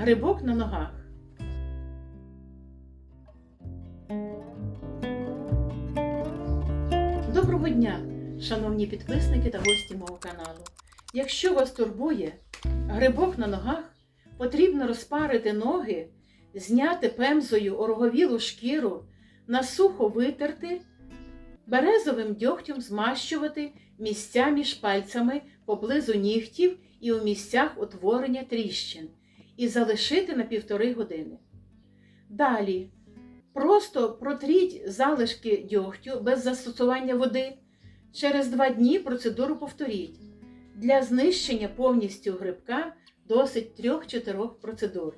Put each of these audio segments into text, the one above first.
Грибок на ногах. Доброго дня, шановні підписники та гості мого каналу. Якщо вас турбує грибок на ногах, потрібно розпарити ноги, зняти пемзою ороговілу шкіру, насухо витерти, березовим дьогтем змащувати місця між пальцями поблизу нігтів і у місцях утворення тріщин і залишити на півтори години. Далі просто протріть залишки дьогтю без застосування води. Через два дні процедуру повторіть. Для знищення повністю грибка досить 3-4 процедур.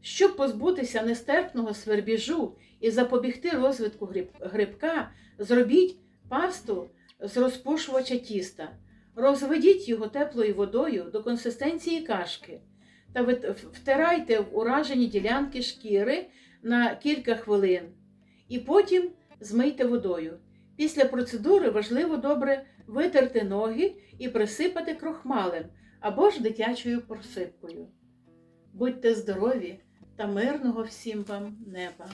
Щоб позбутися нестерпного свербіжу і запобігти розвитку гриб- грибка, зробіть пасту з розпушувача тіста. Розведіть його теплою водою до консистенції кашки та втирайте в уражені ділянки шкіри на кілька хвилин і потім змийте водою. Після процедури важливо добре витерти ноги і присипати крохмалем або ж дитячою просипкою. Будьте здорові та мирного всім вам неба!